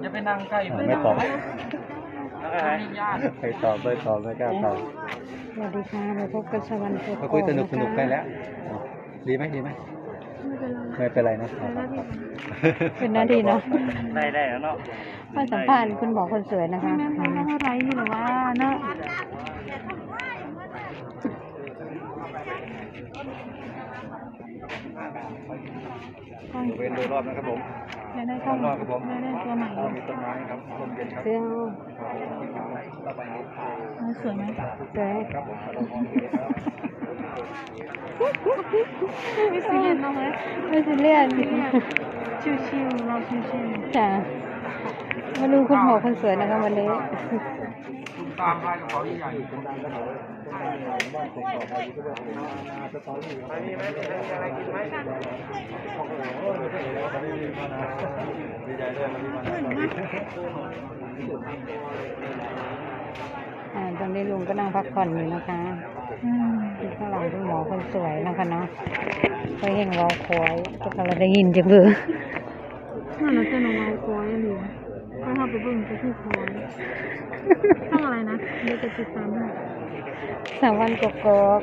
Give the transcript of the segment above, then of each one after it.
อย่าไปนั่งใกล้ไม่ตอบมีญาติไม่ตอบไม่ตอบไม่กล้าตอบสวัสดีค่ะมาพบกับชวันโกเขาคุยสนุกสนุกไปแล้ว ดีไหมดีไหมไม่เป็นไรนะเป็นหน้าที่เนาะได้ได้แล้วเนาะมาสัมภาษณ์คุณหมอคนสวยนะคะอะไรอยู่หรอว่าเนาะ เว้นโดยรอบนะครับผมได้ได้เข้ามาได้ได้ตัวใหม่มีต้นไม้ครับลมเย็นครับเครื่องสวยไหมสวยครับผมไม่ซีเรียสน้องเลยไม่ซีเรียสชิวๆเราชิวจ้ะมาดูคุณหมอคนสวยนะคะวันนี้ตามพายกระเป๋าใหญ่ ดีใจด้วยวันนี้มาอ่าตอนนี้ลุงก็นั่งพักผ่อนอยู่นะคะๆอืมที่ข้างหลังคุณหมอคนสวยนะคะเนาะไปเห็นรอคอยก็เราได้ยินจังเลยนั่นเราจะนอนคอยหรือถ้าเราไปเบิ่งจะคือคอยช่องอะไรนะเดี๋ยวจะติดตามให้ สามวันกกอก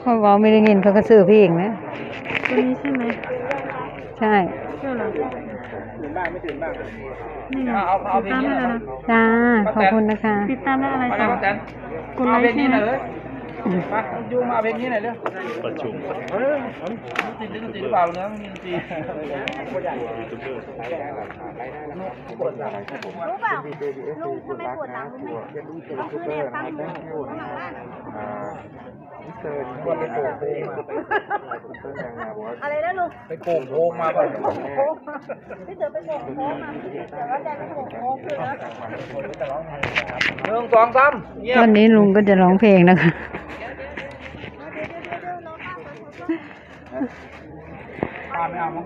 เขาบอกไม่ได้ยินเขาก็ซื้อพี่เองนะตัวนี้ใช่ไหมใช่เชื่อเหรอตื่นบ้างไม่ตื่นบ้างนี่ไงเอาเอาติดเพลงตามนี้ได้หน่แล้อวยนะจ้าขอบคุณนะคะ ติดตามได้อะไรมาต่แล้อวแตนกดไลเอาเพลงค์นี้ใช่หไหมน่อยเลย มายูมาเพลงนี้หน่อยเด้อประชุมเฮ้ยติดดนตรีหรือเปล่าเนื้อไม่มีดนตรีรู้เปล่าลุงทำไมปวดหลังรู้ไหมเอาคือเนี่ยตั้งอยู่ข้าน งหลังบ้านอะไรนะลุงไปโป่งโพงมาป่ะโค้งพี่เต๋อไปโป่งโค้งมาแต่ว่าใจไม่โป่งโค้งคือนะหนึ่งสองสามเงียตบอนนี้ลุงก็จะร้องเพลงนะคะตามไม่เอามั้ง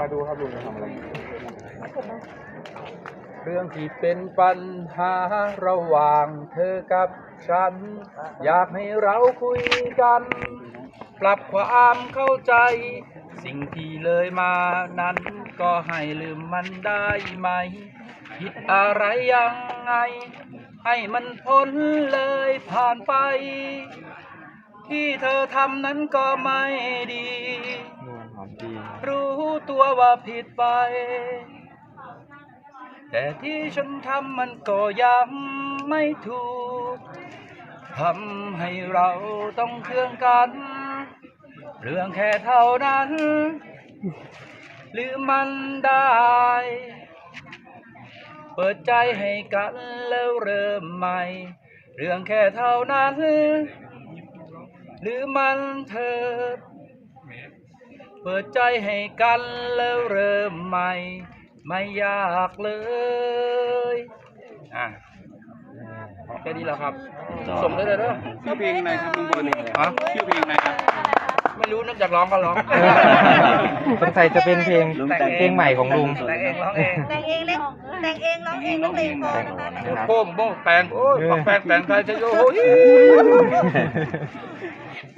มาดูครับลุงจะทำอะไร เรื่องที่เป็นปัญหาระหว่างเธอกับฉัน อยากให้เราคุยกัน ปรับความเข้าใจ สิ่งที่เลยมานั้น ก็ให้ลืมมันได้ไหม ผิดอะไรยังไง ให้มันพ้นเลยผ่านไป ที่เธอทำนั้นก็ไม่ดีนวลหอมดีรู้ตัวว่าผิดไป แต่ที่ฉันทำมันก็ยังไม่ถูกทำให้เราต้องเคืองกัน เรื่องแค่เท่านั้น หรือมันได้ เปิดใจให้กันแล้วเริ่มใหม่ เรื่องแค่เท่านั้น หรือมันเถิดเปิดใจให้กันแล้วเริ่มใหม่ ไม่ยากเลยอะแค่นี้แหละครับส่งได้เลยเด้อ ชื่อเพลงอะไรครับลุงบอลเนี่ยฮะชื่อเพลงอะไรครับ ไม่รู้นึกอยากร้องก็ร้องสงสัยจะเป็นเพลงเพลงใหม่ของลุง แต่งเองร้องเองแต่งเองเล่นแต่งเองร้องเองต้องเพลงพอนะคะโป้งโป้งแปลงโอ้ยปักแปลงแปลงใครจะโยโอ้ย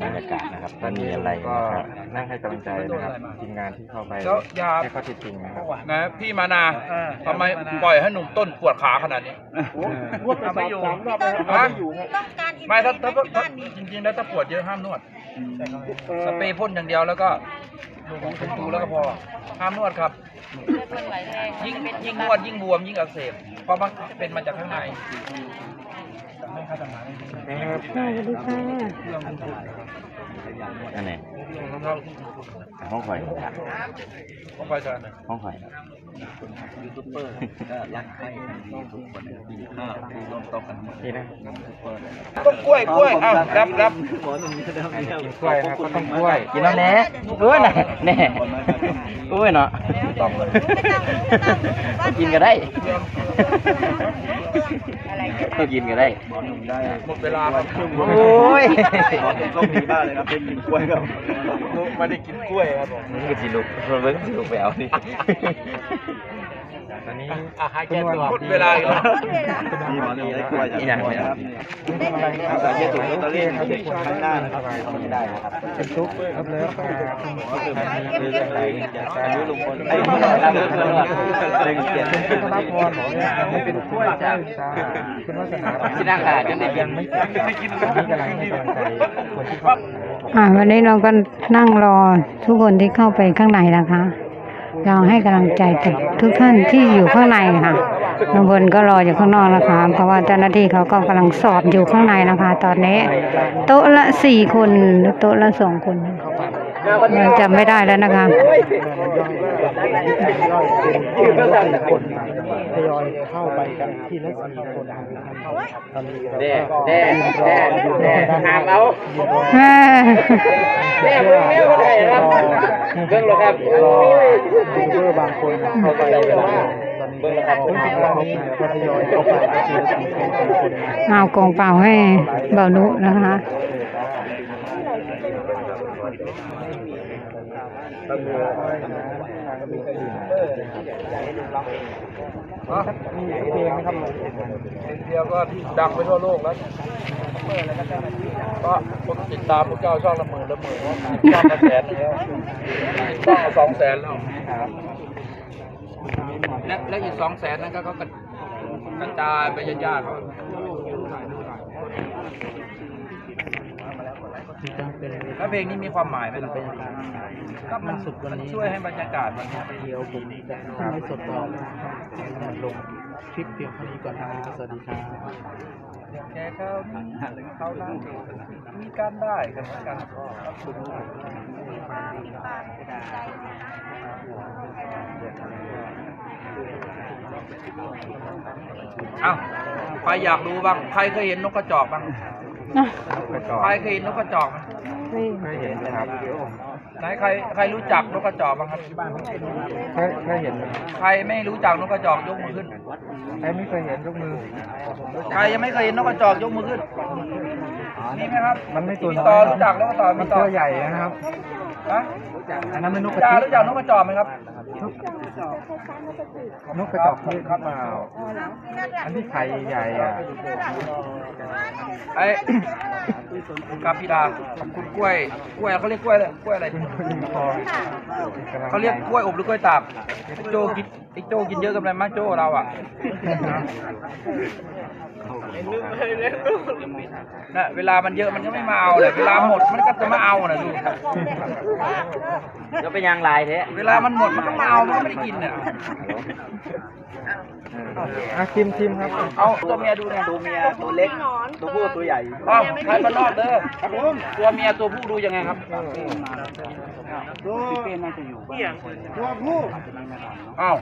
บรรยากาศนะครับตอนนี้อะไรนะครับนั่งให้กำลังใจนะครับทีมงานที่เข้าไปแล้วยาให้ข้อเท็จจริงนะครับนะพี่มานาทำไมปล่อยให้หนุ่มต้นปวดขาขนาดนี้ไม่อยู่ฮะต้องการอินไม่ถ้าถ้าที่ถ้าบ้านนี้จริงๆแล้วถ้าปวดเยอะห้ามนวด สเปรย์พ่นอย่างเดียวแล้วก็ดูของคุณดูแล้วก็พอห้ามนวดครับ ยิ่งยิ่งนวดยิ่งบวมยิ่งอักเสบเพราะมันเป็นมาจากข้างในค่ะสวัสดีค่ะอันไหนของเราห้องข่อยต้อง ไปเถอะห้องข่อยนี่นะต้องกล้วยกล้วยอ้าวรับรับกินกล้วยนะครับก็ต้องกล้วยกินแล้วแน่เออน่ะแน่กล้วยเนาะกินก็ได้ก็กินก็ได้หมดเวลาครับโอ้ยต้องมีบ้างเลยครับเป็นกินกล้วยครับ ไม่ได้กินกล้วยครับผมมึงก็สิลุกเบิ้งสิลุกไปเอาดิตอนนี้อะให้แก้ตัวหมดเวลาอีกแล้วมีหมอนี่ได้กล้วยจากนี่นะครับคุณทำอะไรครับสายเย็ดตัวนี้ตัวเล่นครับข้างหน้านะครับไม่ได้นะครับเป็นซุปครับเลยครับคุณหมอเป็นเรื่องอะไรอายุลุงพลไอ้ที่เราเรื่องเรื่องเกียรติคุณธนพรบอกว่าอันนี้เป็นกล้วยจ้าคุณวัฒนาที่นั่งขาดยังได้กินยังไม่ไม่กินนี่กำลังให้กำลังใจคนที่เขา อ่าวันนี้เราก็นั่งรอทุกคนที่เข้าไปข้างในนะคะ เราให้กำลังใจทุกท่านที่อยู่ข้างในค่ะลุงพลก็รออยู่ข้างนอกนะคะ เพราะว่าเจ้าหน้าที่เขาก็กำลังสอบอยู่ข้างในนะคะ ตอนนี้ โต๊ะละสี่คนหรือโต๊ะละสองคนยังจำไม่ได้แล้วนะคะ ทยอยเข้าไปกันทีละสี่คนตอนนี้แด่แด่แด่แด่ทางเราแม่แด่เพิ่งเลี้ยวก็ได้ครับเพิ่งหรอครับรอยูทูบเบอร์บางคนเข้าไปเวลาตอนนี้คนที่ตอนนี้ก็ทยอยเข้าไปก็ทีละสี่คนสี่คนเอากองเปล่าให้เบานุนะคะมีเมีเพลงนะครับเพลงเดียวก็ดังไปทั่วโลกแล้วก็คนติดตามพวกเจ้าช่องละหมื่นละหมื่นช่องละแสนแล้วช่องละสองแสนแล้วและและอีกสองแสนนั้นก็เขากระจายไปญาติๆเขาแล้วเพลงนี้มีความหมายไหมล่ะ ก็มันสุดมันช่วยให้บรรยากาศมันเดียวผมจะทำให้สดต่อลงคลิปเพียงเท่านี้ก่อนนะครับสวัสดีครับแกเขาเขานั่งมีการได้กันเหมือนกันเอ้าใครอยากดูบ้าง ใครเคยเห็นนกกระจอกบ้าง ใครเคยเห็นนกกระจอกไหม เคยเห็นนะครับไหนใครใครรู้จักนกกระจอกบ้างครับที่บ้านเคยเคยเห็นใครไม่รู้จักนกกระจอกยกมือขึ้น ใครไม่เคยเห็นยกมือ ใครยังไม่เคยเห็นนกกระจอกยกมือขึ้นมีไหมครับมันไม่ตัวพี่น้ต่ออยรู้จักนกกระจอกมัพี่นต่อตัวใหญ่นะครับฮะอันนั้นเป็นนกกระพี่ดาจิบรู้จักนกกระจอกไหมครับ นกกระจอกนี่ครับมาอันที่ไข่ใหญ่ๆอะไอ้ครับพี่ดาขอบคุณกล้วย กล้วยเขาเรียกกล้วยอะไรกล้วยอะไรคุณยิงคอเขาเรียกกล้วยอบหรือกล้วยตากไอ้โจกินไอ้โจกินเยอะกันไปมั้งโจเราอะ น่ะเวลามันเยอะมันก็ไม่มาเอาเลยเวลาหมดมันก็จะมาเอาน่ะดูจะเป็นยางลายแท้เวลามันหมดมันก็มาเอามันก็ไม่ได้กินเนี่ยอะชิมชิมครับ เอาตัวเมียดูเนี่ยตัวเมียตัวเล็กตัวผู้ตัวใหญ่อ๋อใครมานอกเด้อครับผมตัวเมียตัวผู้ดูยังไงครับ ตัวเป็นน่าจะอยู่บ้านตัวผู้อ้าว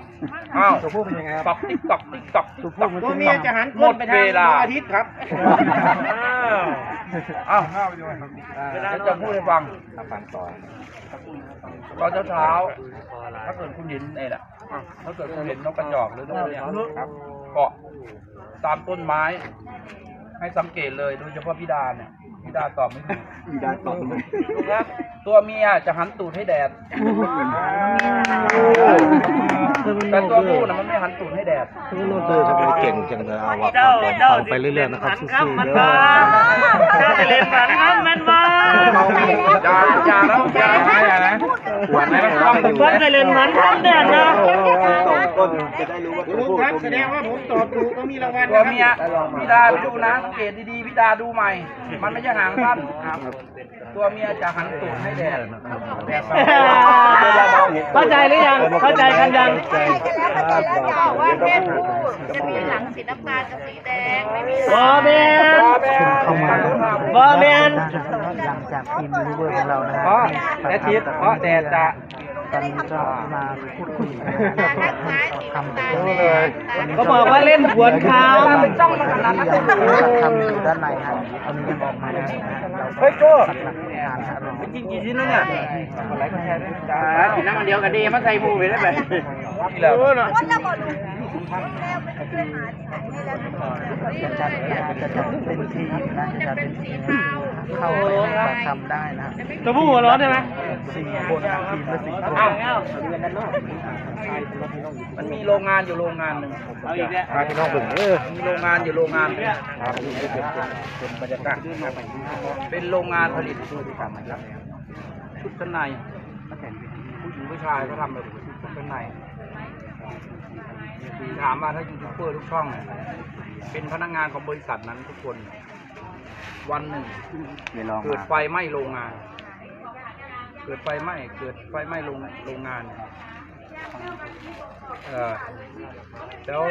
อ้าวตัวผู้เป็นยังไงครับตอกติ๊กตอกติ๊กตอกตัวผู้มันตัวเมียจะหันหมดเวลาอาทิตย์ครับอ้าวเดี๋ยวจะพูดให้ฟังฟังต่อตอนเช้าๆถ้าเกิดคุณเห็นไอ้น่ะถ้าเกิดคุณเห็นนกกระจอกหรือนกอะไรครับเกาะตามต้นไม้ ให้สังเกตเลยโดยเฉพาะพี่ดาเนี่ยพี่ ดาตอบไม่ถูกมีด้านตกถูกครับตัวเมียจะหันตูดให้แดดแต่ตัวผู้น่ะมันไม่หันตูดให้แดดโนเตอร์ทำไมเก่งจังเลยเอาว่าฟังไปเรื่อยๆนะครับสู้ๆเด้อเจ้าจะเล่นหมันครับแม่นบ้าอย่าอย่านะอย่านะอย่านะ หวานไหมมันต้องเพิ่นไปเล่นหมันครับแดดนะตกก้นจะได้รู้ว่าตัวผู้ตัวเมียตัวเมียพี่ดาดูนะสังเกตดีๆพี่ดาดูใหม่ มันไม่ใช่หางสั้นครับ ตัวเมียจะหันตูดให้แดดแดดเข้าใจหรือยังเข้าใจกันยัง บอกว่าเพศผู้จะมีหลังสีน้ำตาลกับสีแดงไม่มีบอแมนเข้ามาบอแมน หลังจากทีมยูทูบเบอร์ของเรานะเพราะและทิศเพราะแดดจะ ตอนนี้ก็มาพูดคุยข้างซ้ายสีน้ำตาลแดงก็บอกว่าเล่นหวนขาวเป็นจ้องมาขนาดนั้นทำอยู่ด้านในครับตอนนี้ยังออกมาได้เฮ้ยโจ้หลักงานครับจริงกี่ชิ้นแล้วเนี่ยกินน้ำมันเดียวกันดีมาใส่หมูไปได้ไหมที่แล้วคนละบอดูแล้วไม่เคยหาที่ไหนให้แล้วจะจัดจะจัดเป็นทีมนะจะเป็นสีทีม เทาเข้าไปในบ้านทำได้นะตัวผู้หัวร้อนใช่ไหมสี่คนนะทีมละสี่คนมันมีโรงงานอยู่โรงงานหนึ่งเอาอีกแล้วพาพี่น้องเบิ่งเออมีโรงงานอยู่โรงงานหนึ่งเป็นบรรยากาศเป็นโรงงานผลิตชุดชั้นในผู้หญิงผู้ชายเขาทำแบบชุดชั้นในถามว่าถ้ายูทูบเบอร์ทุกช่องเนี่ยเป็นพนักงานของบริษัทนั้นทุกคน วันหนึ่งเดี๋ยวลองเกิดมาไฟไหม้โรงงาน เกิดไฟไหม้เกิดไฟไหม้โรงโรงงานเนี่ยเออแล้ว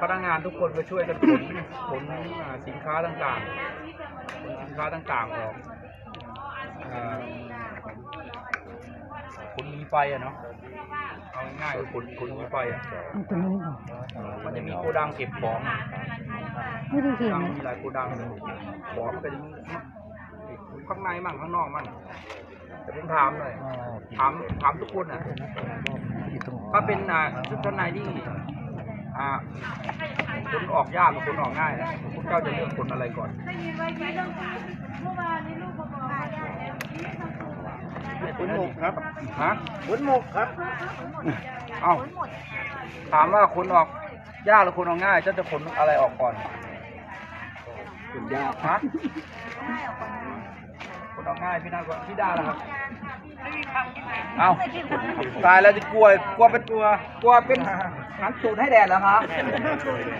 พนักงานทุกคนก็ช่วยกันขนขนอ่าสินค้าต่างๆขนสินค้าต่างๆออกเอ่อ ขนหนีไฟอะเนาะเอาง่ายๆขนขนหนีไฟอะเอาตัวนี้ก่อนมันจะมีโกดังเก็บของไม่ได้เห็นดังมีหลายโกดังเลยของมันเป็นข้างในมั่งข้างนอกมั่งแต่ผมถามหน่อยถามถามทุกคนอะถ้าเป็นอ่าชุดชั้นในที่อ่าคนออกยากกับคนออกง่ายนะคุณเจ้าจะเลือกคนอะไรก่อน ขนหมกครับฮะขนหมกครับ เอ้าถามว่าคนออกยากหรือคนออกง่ายเจ้าจะขนอะไรออกก่อนคุณยากฮะคนออกง่ายพี่นาก็พี่ดาแล้วครับเอาตายแล้วจะกลัวกลัวเป็นตัวกลัวเป็นหันสูตรให้แดดเหรอคะ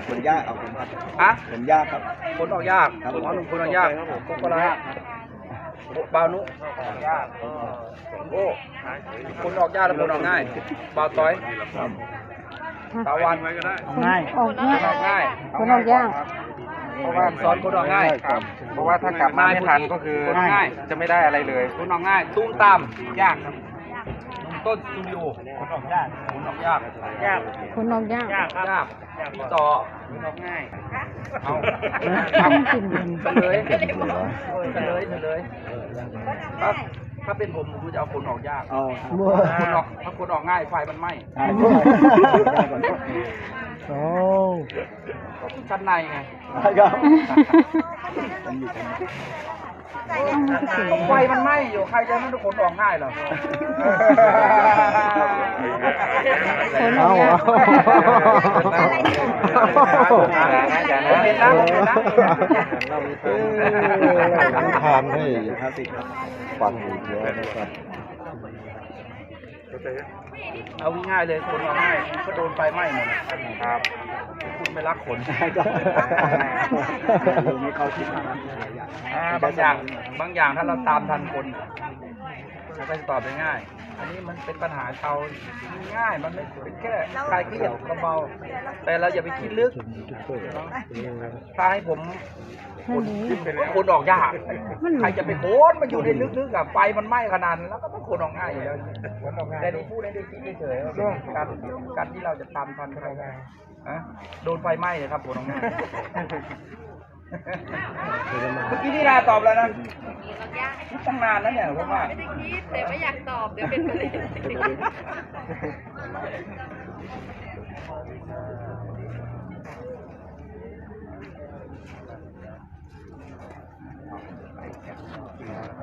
คุณยากเอาคุณครับฮะคุณยากครับคนออกยากหมอหนุ่มคนออกยากโกโกลาบาวนุออกยาก โอ้คนออกยากแล้วคนออกง่ายบาวต้อยตาวันง่ายออกคนยากออกง่ายคนออกยากเพราะว่าสอนคนออกง่ายเพราะว่าถ้ากลับมาไม่ทันก็คือคนออกง่ายจะไม่ได้อะไรเลยคนออกง่ายตุ้มตามยากครับต้นสตูดิโอคนออกยากคนออกยากยากคนออกยากยากครับยากพี่ต่อคนออกง่ายเอาทำกินกันเฉลยเฉลยเฉลย ถ้าถ้าเป็นผมผมจะเอาคนออกยากเอาคนออกถ้าคนออกง่ายไฟมันไหม้โอ้ชั้นในไงครับ ไฟมันไหม้อยู่ใครจะให้มันคนออกง่ายเหรอคนออกยากเห็นแล้วเห็นแล้วทานให้ฟังอีกเยอะนะครับเอาง่ายๆเลยคนออกง่ายก็โดนไฟไหม้หมดครับคุณ ไม่รักขนไม่เข้าคิดอ่าบางอย่างบางอย่างถ้าเราตามทันคนมันก็จะตอบได้ง่าย อันนี้มันเป็นปัญหาชาวง่าย มันไม่เป็นแค่คลายเครียดเบาๆแต่เราอย่าไปคิดลึกถ้าให้ผม คนคนออกยากใครจะไปโคนมันอยู่ในลึกๆกับไฟมันไหม้ขนาดนั้นแล้วก็ต้องคนออกง่ายอยู่แล้วแต่นี่พูดให้ได้คิดเฉยๆว่าการการที่เราจะตามทันใครฮะโดนไฟไหม้เลยครับคนออกง่ายเมื่อกี้นี่นาตอบแล้วนะคิดตั้งนานแล้วเนี่ยผมว่าไม่ได้คิดแต่ไม่อยากตอบเดี๋ยวเป็นประเด็น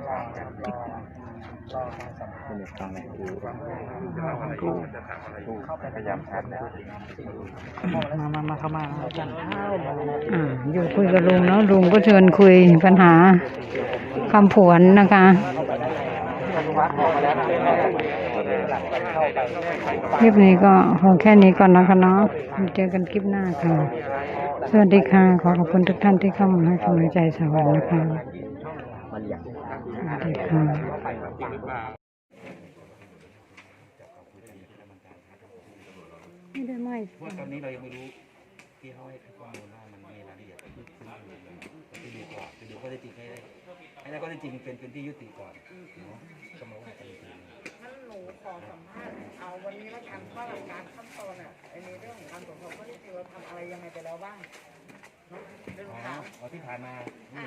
พยายามชัดแล้วมามามาเข้ามาอาจารย์อ่าอยู่คุยกับลุงเนาะลุงก็เชวนคุยปัญหาคำผวนนะคะคลิปนี้ก็พอแค่นี้ก่อนนะคะเนาะเจอกันคลิปหน้าค่ะ สวัสดีค่ะ ขอขอบคุณทุกท่านที่เข้ามาให้กำลังใจสวัสดีนะคะสวัสดีค่ะ ไม่ได้ไหมเพราะตอนนี้เรายังไม่รู้ที่เขาให้ข้อมูลว่ามันมีรายละเอียดที่ซึ้งอยู่ไปดูก่อนไปดูข้อเท็จจริงให้ได้ให้ได้ข้อเท็จจริงเป็นเป็นที่ยุติก่อนเนาะก็มาว่ากันอีกทีงั้นหนูขอสัมภาษณ์เอาวันนี้ล้วกันว่าหลักการขั้นตอนอะไอ้ในเรื่องของการตรวจสอบข้อเท็จจริงเราทำอะไรยังไงไปแล้วบ้างเรื่องอ๋อถามอ๋อที่ผ่านมาอ่า